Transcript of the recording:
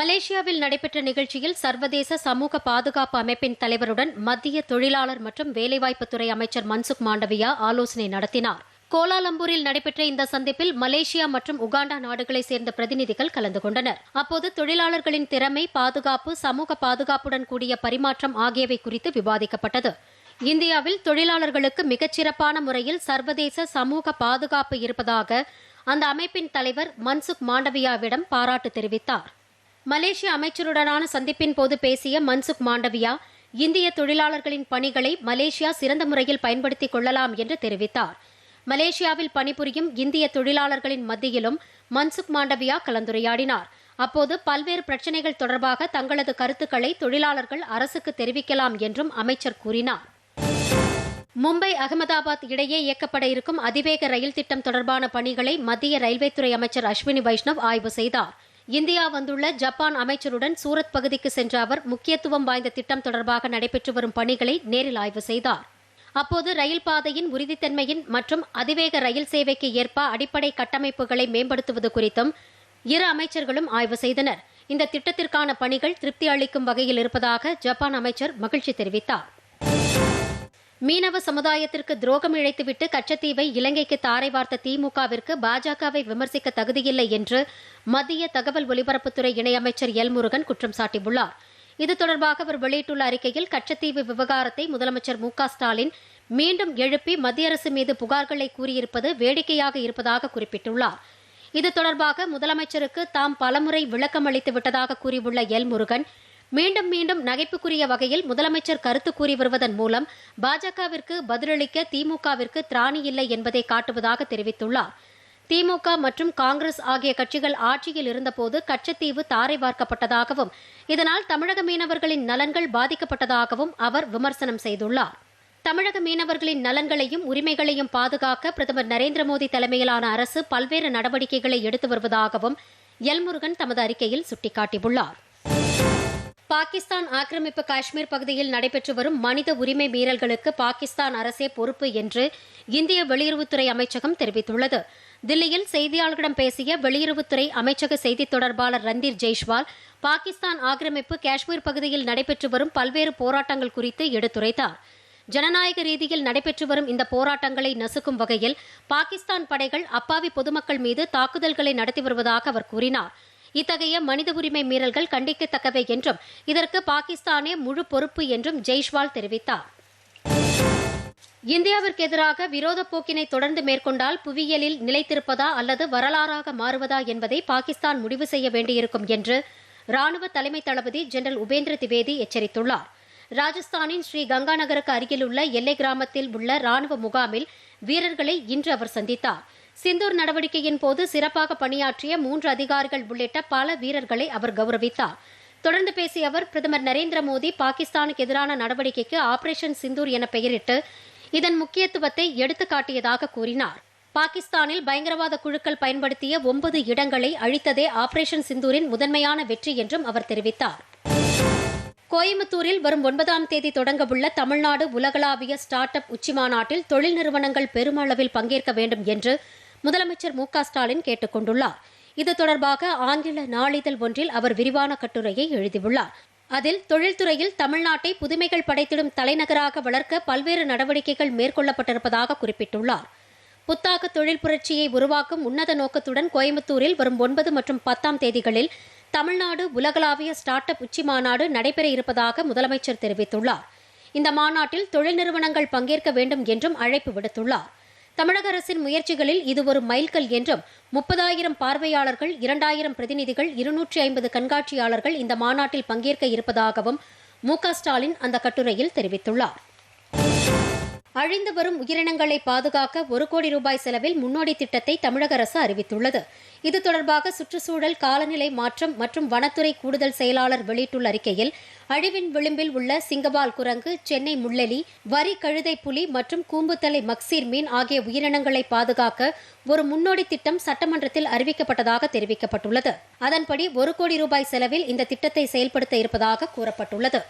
மலேசியாவில் நடைபெற்ற நிகழ்ச்சியில் சர்வதேச சமூக பாதுகாப்பு அமைப்பின் தலைவருடன் மத்திய தொழிலாளர் மற்றும் வேலைவாய்ப்புத்துறை அமைச்சர் மன்சுக் மாண்டவியா ஆலோசனை நடத்தினார். கோலாலம்பூரில் நடைபெற்ற இந்த சந்திப்பில் மலேசியா மற்றும் உகாண்டா நாடுகளைச் சேர்ந்த பிரதிநிதிகள் கலந்து கொண்டனர். அப்போது தொழிலாளர்களின் திறமை பாதுகாப்பு சமூக பாதுகாப்புடன் கூடிய பரிமாற்றம் ஆகியவை குறித்து விவாதிக்கப்பட்டது. இந்தியாவில் தொழிலாளர்களுக்கு மிகச்சிறப்பான முறையில் சர்வதேச சமூக பாதுகாப்பு இருப்பதாக அந்த அமைப்பின் தலைவர் மன்சுக் மாண்டவியாவிடம் பாராட்டு தெரிவித்தார். மலேசிய அமைச்சருடனான சந்திப்பின் போது பேசிய மன்சுக் மாண்டவியா இந்திய தொழிலாளர்களின் பணிகளை மலேசியா சிறந்த முறையில் பயன்படுத்திக் கொள்ளலாம் என்று தெரிவித்தார். மலேசியாவில் பணிபுரியும் இந்திய தொழிலாளர்களின் மத்தியிலும் மன்சுக் மாண்டவியா கலந்துரையாடினார். அப்போது பல்வேறு பிரச்சினைகள் தொடர்பாக தங்களது கருத்துக்களை தொழிலாளர்கள் அரசுக்கு தெரிவிக்கலாம் என்றும் அமைச்சர் கூறினார். மும்பை அகமதாபாத் இடையே இயக்கப்பட இருக்கும் அதிவேக ரயில் திட்டம் தொடர்பான பணிகளை மத்திய ரயில்வே துறை அமைச்சர் அஸ்வினி வைஷ்ணவ் ஆய்வு செய்தார். இந்தியா வந்துள்ள ஜப்பான் அமைச்சருடன் சூரத் பகுதிக்கு சென்ற அவர் முக்கியத்துவம் வாய்ந்த திட்டம் தொடர்பாக நடைபெற்று வரும் பணிகளை நேரில் ஆய்வு செய்தார். அப்போது ரயில் பாதையின் உறுதித்தன்மையின் மற்றும் அதிவேக ரயில் சேவைக்கு ஏற்ப அடிப்படை கட்டமைப்புகளை மேம்படுத்துவது குறித்தும் இரு அமைச்சர்களும் ஆய்வு செய்தனர். இந்த திட்டத்திற்கான பணிகள் திருப்தி அளிக்கும் வகையில் இருப்பதாக ஜப்பான் அமைச்சர் மகிழ்ச்சி தெரிவித்தார். மீனவ சமுதாயத்திற்கு துரோகம் இழைத்துவிட்டு கச்சத்தீவை இலங்கைக்கு தாரை வார்த்த திமுகவிற்கு பாஜகவை விமர்சிக்க தகுதியில்லை என்று மத்திய தகவல் ஒலிபரப்புத்துறை இணையமைச்சர் எல் முருகன் குற்றம் சாட்டியுள்ளார். இது தொடர்பாக அவர் வெளியிட்டுள்ள அறிக்கையில் கச்சத்தீவு விவகாரத்தை முதலமைச்சர் மு ஸ்டாலின் மீண்டும் எழுப்பி மத்திய அரசு மீது புகார்களை கூறியிருப்பது வேடிக்கையாக இருப்பதாக குறிப்பிட்டுள்ளார். இது தொடர்பாக முதலமைச்சருக்கு தாம் பலமுறை விளக்கம் அளித்து விட்டதாக கூறியுள்ள எல் முருகன் மீண்டும் மீண்டும் நகைப்புக்குரிய வகையில் முதலமைச்சர் கருத்து கூறி வருவதன் மூலம் பாஜகவிற்கு பதிலளிக்க திமுகவிற்கு திராணி இல்லை என்பதை காட்டுவதாக தெரிவித்துள்ளார். திமுக மற்றும் காங்கிரஸ் ஆகிய கட்சிகள் ஆட்சியில் இருந்தபோது கச்சத்தீவு தாரை வார்க்கப்பட்டதாகவும் இதனால் தமிழக மீனவர்களின் நலன்கள் பாதிக்கப்பட்டதாகவும் அவர் விமர்சனம் செய்துள்ளார். தமிழக மீனவர்களின் நலன்களையும் உரிமைகளையும் பாதுகாக்க பிரதமர் நரேந்திர மோடி தலைமையிலான அரசு பல்வேறு நடவடிக்கைகளை எடுத்து வருவதாகவும் எல்முருகன் தமது அறிக்கையில் சுட்டிக்காட்டியுள்ளார். பாகிஸ்தான் ஆக்கிரமிப்பு காஷ்மீர் பகுதியில் நடைபெற்று வரும் மனித உரிமை மீறல்களுக்கு பாகிஸ்தான் அரசே பொறுப்பு என்று இந்திய வெளியுறவுத்துறை அமைச்சகம் தெரிவித்துள்ளது. தில்லியில் செய்தியாளர்களிடம் பேசிய வெளியுறவுத்துறை அமைச்சக செய்தித் தொடர்பாளர் ரந்தீர் ஜெய்ஷ்வால் பாகிஸ்தான் ஆக்கிரமிப்பு காஷ்மீர் பகுதியில் நடைபெற்று வரும் பல்வேறு போராட்டங்கள் குறித்து எடுத்துரைத்தார். ஜனநாயக ரீதியில் நடைபெற்று வரும் இந்த போராட்டங்களை நசுக்கும் வகையில் பாகிஸ்தான் படைகள் அப்பாவி பொதுமக்கள் மீது தாக்குதல்களை நடத்தி வருவதாக அவர் கூறினார். இத்தகைய மனித உரிமை மீறல்கள் கண்டிக்கத்தக்கவை என்றும் இதற்கு பாகிஸ்தானே முழு பொறுப்பு என்றும் ஜெய்ஷ்வால் தெரிவித்தார். இந்தியாவிற்கு எதிராக விரோத போக்கினை தொடர்ந்து மேற்கொண்டால் புவியியலில் நிலைத்திருப்பதா அல்லது வரலாறாக மாறுவதா என்பதை பாகிஸ்தான் முடிவு செய்ய வேண்டியிருக்கும் என்று ராணுவ தலைமை தளபதி ஜெனரல் உபேந்திர திவேதி எச்சரித்துள்ளார். ராஜஸ்தானின் ஸ்ரீ கங்கா நகருக்கு அருகிலுள்ள எல்லை கிராமத்தில் உள்ள ராணுவ முகாமில் வீரர்களை இன்று அவர் சந்தித்தார். சிந்தூர் நடவடிக்கையின் போது சிறப்பாக பணியாற்றிய மூன்று அதிகாரிகள் உள்ளிட்ட பல வீரர்களை அவர் கௌரவித்தார். தொடர்ந்து பேசிய அவர் பிரதமர் நரேந்திர மோடி பாகிஸ்தானுக்கு எதிரான நடவடிக்கைக்கு ஆபரேஷன் சிந்தூர் என பெயரிட்டு இதன் முக்கியத்துவத்தை எடுத்துக்காட்டியதாக கூறினார். பாகிஸ்தானில் பயங்கரவாத குழுக்கள் பயன்படுத்திய ஒன்பது இடங்களை அழித்ததே ஆபரேஷன் சிந்தூரின் முதன்மையான வெற்றி என்றும் அவர் தெரிவித்தார். கோயம்புத்தூரில் வரும் ஒன்பதாம் தேதி தொடங்கவுள்ள தமிழ்நாடு உலகளாவிய ஸ்டார்ட் அப் உச்சிமாநாட்டில் தொழில் நிறுவனங்கள் பெருமளவில் பங்கேற்க வேண்டும் என்று முதலமைச்சர் மு க ஸ்டாலின் கேட்டுக் கொண்டுள்ளார் இது தொடர்பாக ஆங்கில நாளிதழ் ஒன்றில் அவர் விரிவான கட்டுரையை எழுதியுள்ளார். அதில் தொழில்துறையில் தமிழ்நாட்டை புதுமைகள் படைத்திடும் தலைநகராக வளர்க்க பல்வேறு நடவடிக்கைகள் மேற்கொள்ளப்பட்டிருப்பதாக குறிப்பிட்டுள்ளார். புத்தாக்க தொழில் புரட்சியை உருவாக்கும் உன்னத நோக்கத்துடன் கோயம்புத்தூரில் வரும் ஒன்பது மற்றும் பத்தாம் தேதிகளில் தமிழ்நாடு உலகளாவிய ஸ்டார்ட் அப் உச்சி மாநாடு நடைபெற இருப்பதாக முதலமைச்சர் தெரிவித்துள்ளார். இந்த மாநாட்டில் தொழில் நிறுவனங்கள் பங்கேற்க வேண்டும் என்றும் அழைப்பு விடுத்துள்ளார். தமிழக அரசின் முயற்சிகளில் இது ஒரு மைல்கல் என்றும் முப்பதாயிரம் பார்வையாளர்கள் இரண்டாயிரம் பிரதிநிதிகள் இருநூற்றி ஐம்பது கண்காட்சியாளர்கள் இந்த மாநாட்டில் பங்கேற்க இருப்பதாகவும் மு க ஸ்டாலின் அந்த கட்டுரையில் தெரிவித்துள்ளார். அழிந்து வரும் உயிரினங்களை பாதுகாக்க ஒரு கோடி ரூபாய் செலவில் முன்னோடி திட்டத்தை தமிழக அரசு அறிவித்துள்ளது. இது தொடர்பாக சுற்றுச்சூழல் காலநிலை மாற்றம் மற்றும் வனத்துறை கூடுதல் செயலாளர் வெளியிட்டுள்ள அறிக்கையில் அழிவின் விளிம்பில் உள்ள சிங்கபால் குரங்கு சென்னை முள்ளெலி வரி கழுதை புலி மற்றும் கூம்புத்தலை மக்சீர் மீன் ஆகிய உயிரினங்களை பாதுகாக்க ஒரு முன்னோடி திட்டம் சட்டமன்றத்தில் அறிவிக்கப்பட்டதாக தெரிவிக்கப்பட்டுள்ளது. அதன்படி ஒரு கோடி ரூபாய் செலவில் இந்த திட்டத்தை செயல்படுத்த இருப்பதாக கூறப்பட்டுள்ளது.